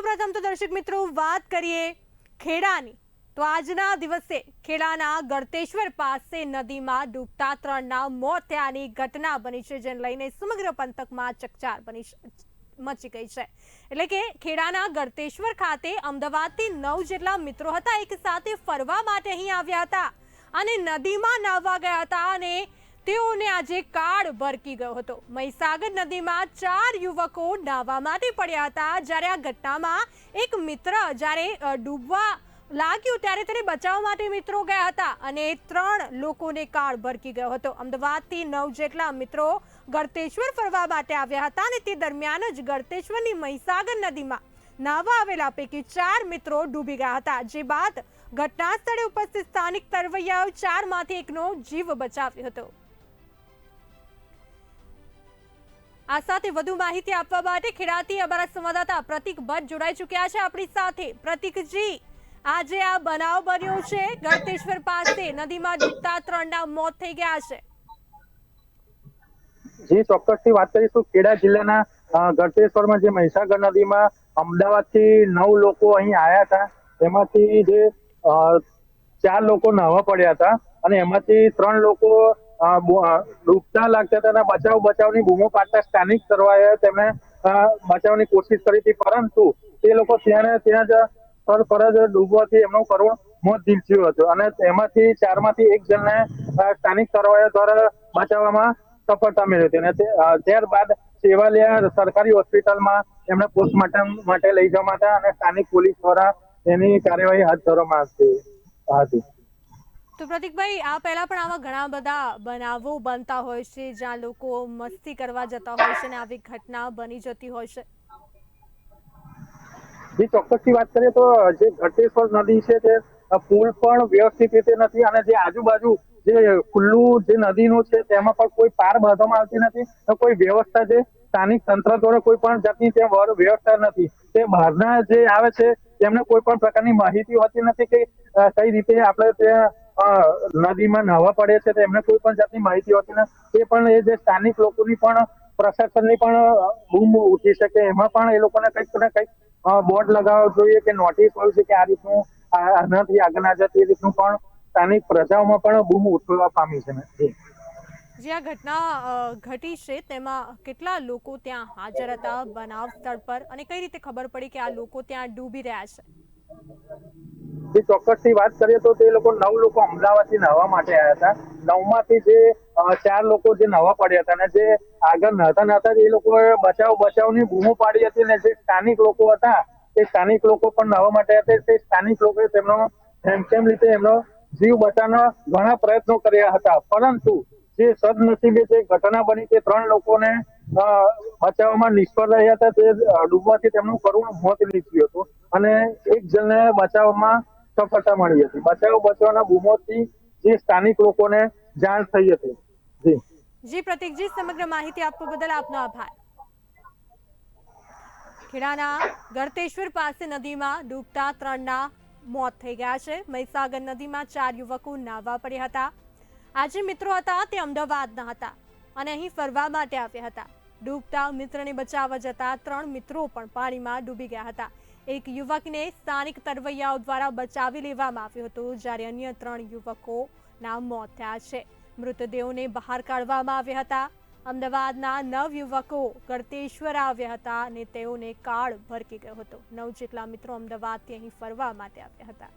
સૌપ્રથમ તો દર્શક મિત્રો વાત કરીએ ખેડાની. તો આજના દિવસે ખેડાના ગળતેશ્વર પાસે નદીમાં ડૂબતા ત્રણના મોત થયાની ઘટના બની છે, જેને લઈને સમગ્ર પંથકમાં ચકચાર બની મચી ગઈ છે. એટલે કે ખેડાના ગળતેશ્વર ખાતે અમદાવાદથી નવ જેટલા મિત્રો હતા, એક સાથે ફરવા માટે અહીં આવ્યા હતા અને નદીમાં નાહવા ગયા હતા અને તેઓને આજે કાળ ભરકી ગયો હતો. મહીસાગર નદીમાં ચાર યુવકો નાહવા માટે પડ્યા હતા. જ્યારે આ ઘટનામાં એક મિત્ર જ્યારે ડૂબવા લાગ્યું ત્યારે તેને બચાવવા માટે મિત્રો ગયા હતા અને ત્રણ લોકોને કાળ ભરકી ગયો હતો. અમદાવાદથી નવ જેટલા મિત્રો ગળતેશ્વર ફરવા માટે આવ્યા હતા અને તે દરમિયાન જ ગળતેશ્વરની મહીસાગર નદીમાં નાહવા આવેલા પૈકી ચાર મિત્રો ડૂબી ગયા હતા. જે બાદ ઘટના સ્થળે ઉપસ્થિત સ્થાનિક તરવૈયાઓ ચારમાંથી એકનો જીવ બચાવ્યો હતો. આ સાથે વધુ માહિતી આપવા માટે ખેડાથી અમારા સંવાદદાતા પ્રતિક ભટ્ટ જોડાઈ ચૂક્યા છે. આપણી સાથે પ્રતિકજી, આજે આ બનાવ બન્યો છે. ગળતેશ્વર પાસે નદીમાં ડૂબતા ત્રણના મોત થઈ ગયા છે. જી, ચોક્કસથી વાત કરીશું. ખેડા જિલ્લાના ગળતેશ્વરમાં જે મહીસાગર નદીમાં અમદાવાદથી નવ લોકો અહીં આવ્યા હતા. એમાંથી જે ચાર લોકો નહવા પડ્યા હતા અને એમાંથી ત્રણ લોકો ડૂબતા લાગતા તેના બચાવ બચાવની બૂમો પાડતા સ્થાનિક સરવાએ તેમણે બચાવની કોશિશ કરી હતી. પરંતુ તે લોકો ત્યાં ત્યાં જ પર પર જ ડૂબવાથી એમનું કરુણ મોત નીપજ્યું હતું. અને એમાંથી ચારમાંથી એક જણને સ્થાનિક સરવાયા દ્વારા બચાવવામાં સફળતા મેળવી હતી. અને ત્યારબાદ સેવાલિયા સરકારી હોસ્પિટલમાં એમને પોસ્ટમોર્ટમ માટે લઈ જવા માટે અને સ્થાનિક પોલીસ દ્વારા એની કાર્યવાહી હાથ ધરવામાં આવતી હતી. તો પ્રતિકભાઈ, આ પહેલા પણ આવા ઘણા બધા બનાવો બનતા હોય છે, જ્યાં લોકો મસ્તી કરવા જતા હોય છે અને આવી ઘટના બની જતી હોય છે? જે, ચોક્કસથી વાત કરીએ તો જે ઘટેશ્વર નદી છે, તે પુલ પણ વ્યવસ્થિત રીતે નથી અને જે આજુબાજુ જે ખુલ્લું જે નદીનું છે, તેમાં પણ કોઈ પાર બાંધવામાં આવતી નથી કોઈ વ્યવસ્થા જે સ્થાનિક તંત્ર દ્વારા કોઈ પણ જાતની ત્યાં વ્યવસ્થા નથી. તે બહારના જે આવે છે, તેમને કોઈ પણ પ્રકારની માહિતી હોતી નથી કે કઈ રીતે આપણે ત્યાં નદીમાં નહવા પડે છે તો એમને કોઈ પણ જાતની માહિતી હોતી નથી. એ પણ એ જે સ્થાનિક લોકોની પણ પ્રશાસનની પણ બૂમ ઉઠી શકે, એમાં પણ એ લોકોને કંઈક ને કંઈક બોર્ડ લગાવવો જોઈએ કે નોટિસ હોય છે કે આ રીતનું આનાથી આગળ ના જતી રીતનું પણ સ્થાનિક પ્રજાઓમાં પણ બૂમ ઉઠવા પામી છે જે. આ ઘટના ઘટી છે તેમાં કેટલા લોકો ત્યાં હાજર હતા, બનાવ સ્થળ પર, અને કઈ રીતે ખબર પડી કે આ લોકો ત્યાં ડૂબી રહ્યા છે? જે ચોક્કસથી વાત કરીએ તો તે લોકો નવ લોકો અમદાવાદથી નહવા માટે આવ્યા હતા. નવમાંથી જે ચાર લોકો જે નવા પડ્યા હતા અને જે આગળ નહતા નહતા એ લોકોએ બચાવ, બચાવની બૂમો પાડી હતી અને જે સ્થાનિક લોકો હતા તે સ્થાનિક લોકો પણ નહવા માટે હતા. તે સ્થાનિક લોકોએ તેમનો, તેમ રીતે એમનો જીવ બચાવવાના ઘણા પ્રયત્નો કર્યા હતા. પરંતુ જે સદનસીબે જે ઘટના બની તે ત્રણ લોકોને બચાવવામાં નિષ્ફળ રહ્યા હતા. તે ડૂબવાથી તેમનું કરુણ મોત નીપજ્યું હતું. અને એક જણને બચાવવામાં સફળતા મળી હતી. બચાવ બચાવના બૂમોથી જે સ્થાનિક લોકોને જાણ થઈ હતી. જી. જી, પ્રતિકજી, સમગ્ર માહિતી આપવા બદલ આપનો આભાર. ખેડાના ગળતેશ્વર પાસે નદીમાં ડૂબતા ત્રણના મોત થઈ ગયા છે. મહીસાગર નદીમાં ચાર યુવકો નાહવા પડ્યા હતા. આજે મિત્રો હતા, તે અમદાવાદના હતા અને અહીં ફરવા માટે આવ્યા હતા. ડૂબતા મિત્રને બચાવવા જતા ત્રણ મિત્રો પણ પાણીમાં ડૂબી ગયા હતા. એક યુવકને સ્થાનિક તરવૈયાઓ દ્વારા બચાવી લેવામાં આવ્યો હતો, જ્યારે અન્ય ત્રણ યુવકોના મોત થયા છે. મૃતદેહોને બહાર કાઢવામાં આવ્યા હતા. અમદાવાદના નવ યુવકો ગળતેશ્વર આવ્યા હતા અને તેઓને કાળ ભરકી ગયો હતો. નવ જેટલા મિત્રો અમદાવાદથી અહીં ફરવા માટે આવ્યા હતા.